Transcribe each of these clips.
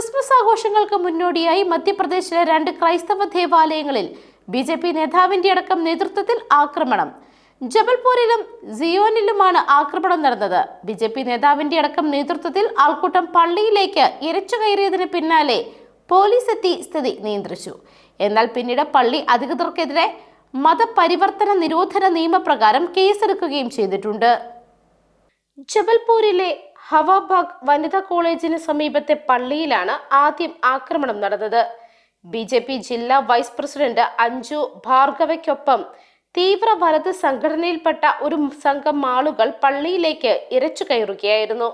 Christmas ആഘോഷങ്ങൾക്ക് മുന്നോടിയായി മധ്യപ്രദേശിലെ രണ്ട് ക്രൈസ്തവ ദേവാലയങ്ങളിൽ ബി ജെ പി നേതാവിന്റെ അടക്കം നേതൃത്വത്തിൽ ആക്രമണം. ജബൽപൂരിലും സിയോനിലുമാണ് ആക്രമണം നടന്നത്. ബി ജെ പി നേതാവിന്റെ അടക്കം നേതൃത്വത്തിൽ ആൾക്കൂട്ടം പള്ളിയിലേക്ക് ഇരച്ചു കയറിയതിന് പിന്നാലെ പോലീസ് എത്തി സ്ഥിതി നിയന്ത്രിച്ചു. എന്നാൽ പിന്നീട് പള്ളി അധികൃതർക്കെതിരെ മതപരിവർത്തന നിരോധന നിയമപ്രകാരം കേസെടുക്കുകയും ചെയ്തിട്ടുണ്ട്. ജബൽപൂരിലെ ഹവാബാഗ് വനിതാ കോളേജിന് സമീപത്തെ പള്ളിയിലാണ് ആദ്യം ആക്രമണം നടന്നത്. ബി ജെ പി ജില്ലാ വൈസ് പ്രസിഡന്റ് അഞ്ജു ഭാർഗവയ്ക്കൊപ്പം തീവ്ര വലത് സംഘടനയിൽപ്പെട്ട ഒരു സംഘം ആളുകൾ പള്ളിയിലേക്ക് ഇരച്ചു കയറുകയായിരുന്നു.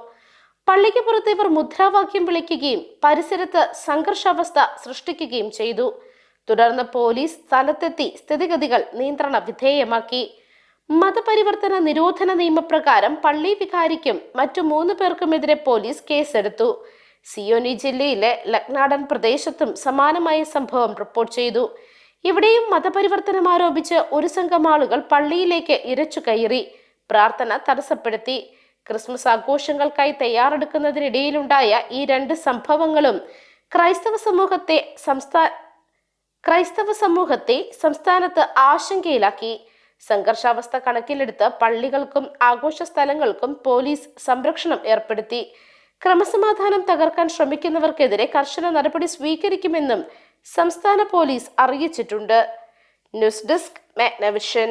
പള്ളിക്ക് പുറത്ത് ഇവർ മുദ്രാവാക്യം വിളിക്കുകയും പരിസരത്ത് സംഘർഷാവസ്ഥ സൃഷ്ടിക്കുകയും ചെയ്തു. തുടർന്ന് പോലീസ് സ്ഥലത്തെത്തി സ്ഥിതിഗതികൾ നിയന്ത്രണ വിധേയമാക്കി. മതപരിവർത്തന നിരോധന നിയമപ്രകാരം പള്ളി വികാരിക്കും മറ്റു മൂന്ന് പേർക്കുമെതിരെ പോലീസ് കേസെടുത്തു. സിയോനി ജില്ലയിലെ ലക്നാടൻ പ്രദേശത്തും സമാനമായ സംഭവം റിപ്പോർട്ട് ചെയ്തു. ഇവിടെയും മതപരിവർത്തനം ആരോപിച്ച് ഒരു സംഘം ആളുകൾ പള്ളിയിലേക്ക് ഇരച്ചു കയറി. പ്രാർത്ഥന തടസ്സപ്പെടുത്തി. ക്രിസ്മസ് ആഘോഷങ്ങൾക്കായി തയ്യാറെടുക്കുന്നതിനിടയിലുണ്ടായ ഈ രണ്ട് സംഭവങ്ങളും ക്രൈസ്തവ സമൂഹത്തെ സംസ്ഥാന ക്രൈസ്തവ സമൂഹത്തെ സംസ്ഥാനത്ത് ആശങ്കയിലാക്കി. സംഘർഷാവസ്ഥ കണക്കിലെടുത്ത് പള്ളികൾക്കും ആഘോഷ സ്ഥലങ്ങൾക്കും പോലീസ് സംരക്ഷണം ഏർപ്പെടുത്തി. ക്രമസമാധാനം തകർക്കാൻ ശ്രമിക്കുന്നവർക്കെതിരെ കർശന നടപടി സ്വീകരിക്കുമെന്നും സംസ്ഥാന പോലീസ് അറിയിച്ചിട്ടുണ്ട്. News desk Magnavision.